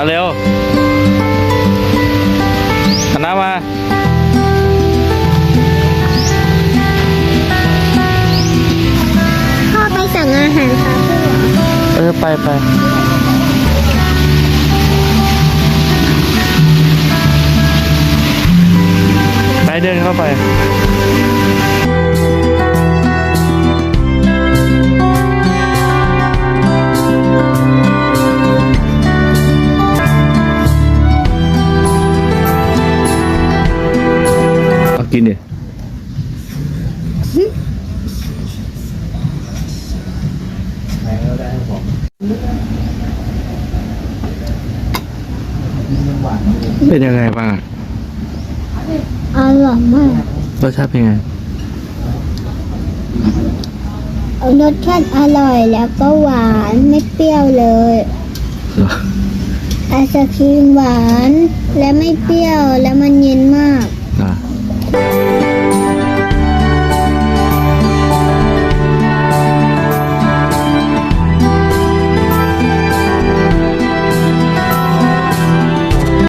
เอาเร็วคณะมาพ่อไปสั่งอาหารค่ะเออไปไปไปเดินเข้าไป กินดิเป็นยังไงบ้างอะอร่อยมากรสชาติเป็นไง รสชาติอร่อยแล้วก็หวานไม่เปรี้ยวเลยเหรอไอศครีมหวานและไม่เปรี้ยวและมันเย็นมาก อะ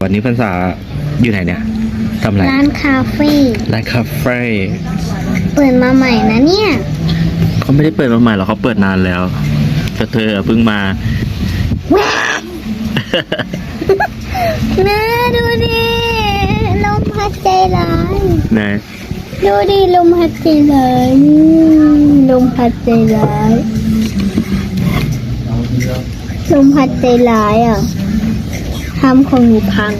วันนี้พรรษาอยู่ไหนเนี่ยทำอะไรร้านคาเฟ่ร้านคาเฟ่เปิดมาใหม่นะเนี่ยเขาไม่ได้เปิดมาใหม่หรอกเขาเปิดนานแล้วแต่เธอเพิ่งมาแม่ดูดิ ลมพัดใจร้ายไหนดูดิลมพัดใจร้ายลมพัดใจร้ายลมพัดใจร้ายอะทำของหนูพัง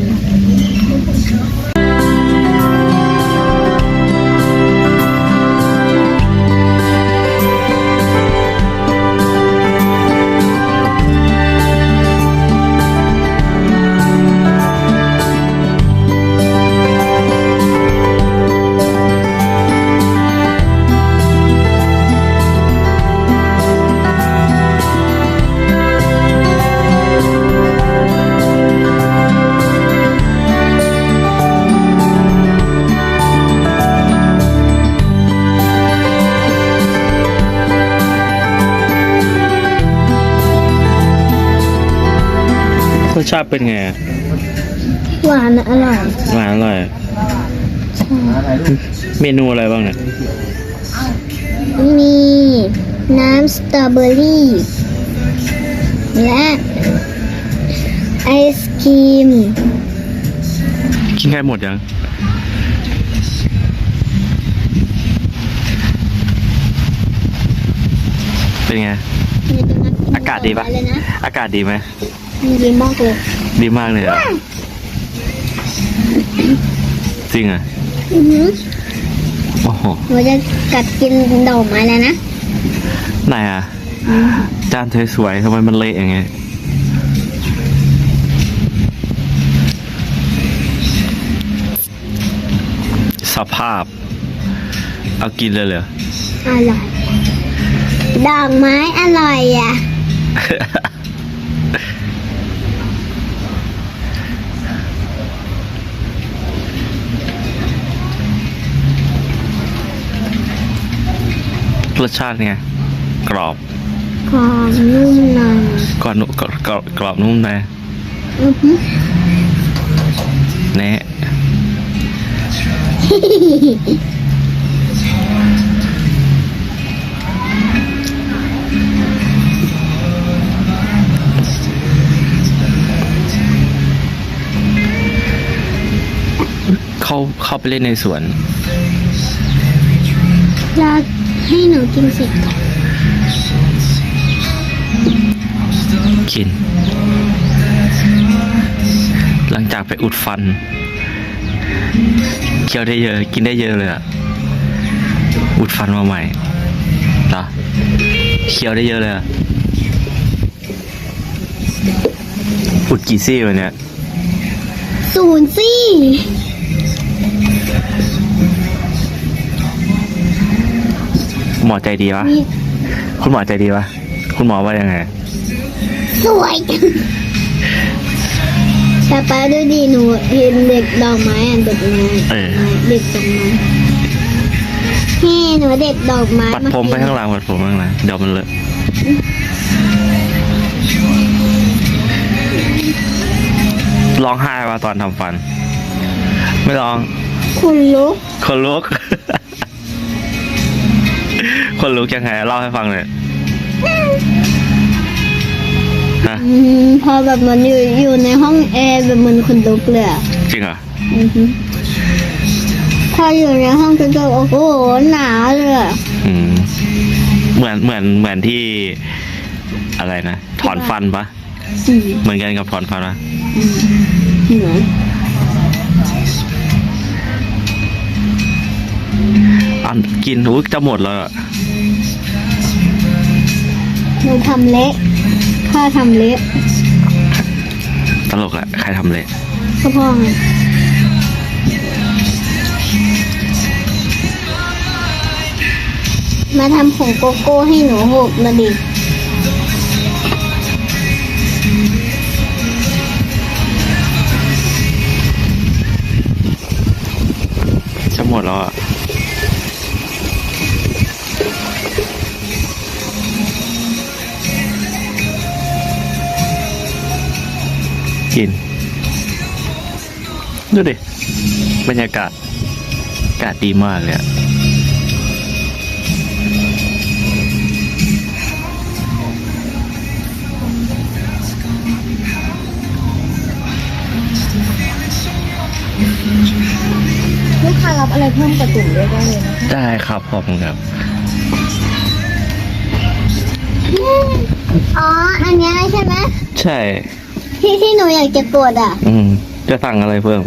ชาติเป็นไงอะหวานอร่อยหวานอร่อย เมนูอะไรบ้างเนี่ย มีน้ำสตรอเบอรี่ และไอศครีมกินใกล้หมดยัง เป็นไง อากาศดีปะเลยนะอากาศดีไหม ดีมากเลยดีมากเลยอะจริงอะอือหือโอ้โหหนูจะกัดกินดอกไม้แล้วนะไหนอะจานเธอสวยทำไมมันเละอย่างเงี้ยสภาพ เอากินเลยเหรออร่อยดอกไม้อร่อยอะ รสชาติไงกรอบหอมนุ่มนวลกรอบนุ่มกรอบกรอบกรอบนุ่มนะอือหือแนะเข้าเข้าไปเล่นในสวนรอ ให้หนูกินเสร็จก่อนกิน หลังจากไปอุดฟัน เคี้ยวได้เยอะ กินได้เยอะเลยอะอุดฟันมาใหม่เหรอเคี้ยวได้เยอะเลยอะอุดกี่ซี่วันเนี้ยศูนย์ซี่ หมอใจดีวะนี่คุณหมอใจดีวะ คุณหมอว่ายังไง สวยจังแต่ป้าดูดิหนูเห็นเด็กดอกไม้อะเด็กไม้เออ เด็กดอกไม้นี่หนูเด็กดอกไม้ปัดผมไปข้างหลังปัดผมไปข้างหลังเดี๋ยวมันเลอะร้องไห้มาตอนทำฟัน ไม่ร้อง คุณลุกคนลุก คนลุกยังไงเล่าให้ฟังหน่อยฮะอืมพอแบบมันอยู่อยู่ในห้องแอร์แบบมันคนลุกเลยอะจริงเหรออือฮึพออยู่ในห้องกระจกโอ้โหหนาวเลยอะอืม เหมือนเหมือนเหมือนที่อะไรนะถอนฟันปะอืมเหมือนกันกับถอนฟันปะเหมือน อันกินอุ้ยจะหมดแล้วอะหนูทำเละข้าทำเละตลกแหละใครทำเลยก็พ่อไงมาทำผงโกโก้ให้หนูหกมาดิจะหมดแล้วอะ ดูดิ บรรยากาศอากาศดีมากเลยอะลูกค้ารับอะไรเพิ่มกระจุ่มด้วยได้เลยนะได้ครับผมครับ อ๋อ อันเนี้ยใช่ไหมใช่ ที่ที่หนูอยากจะกดอะ อืม จะสั่งอะไรเพิ่ม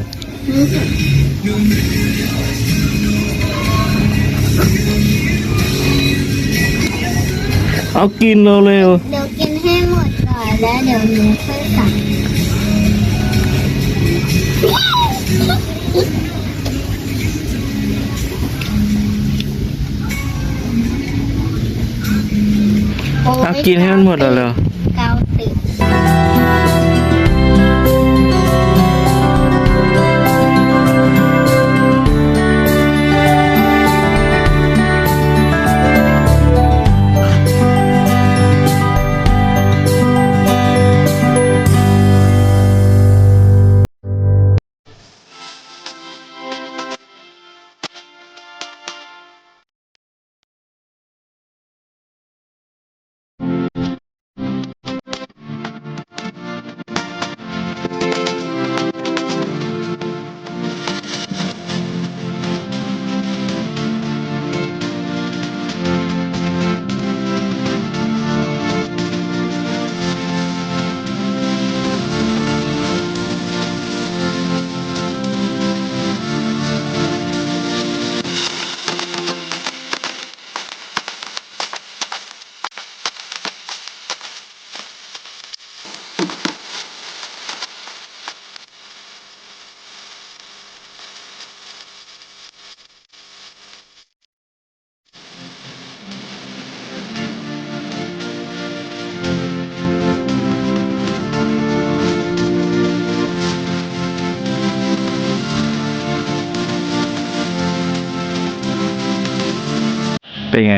เอากินเร็วเดี๋ยวกินให้หมดก่อนแล้วเดี๋ยวหนูค่อยสั่งโๆเอากินให้มันหมดเร็วเเป็นไง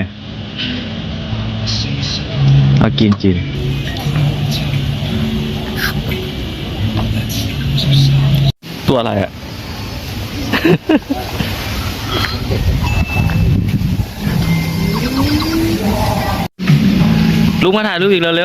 เอากินจินตัวอะไรอะลุกมาถ่ายรูปอีกเร็วๆเดี๋ยว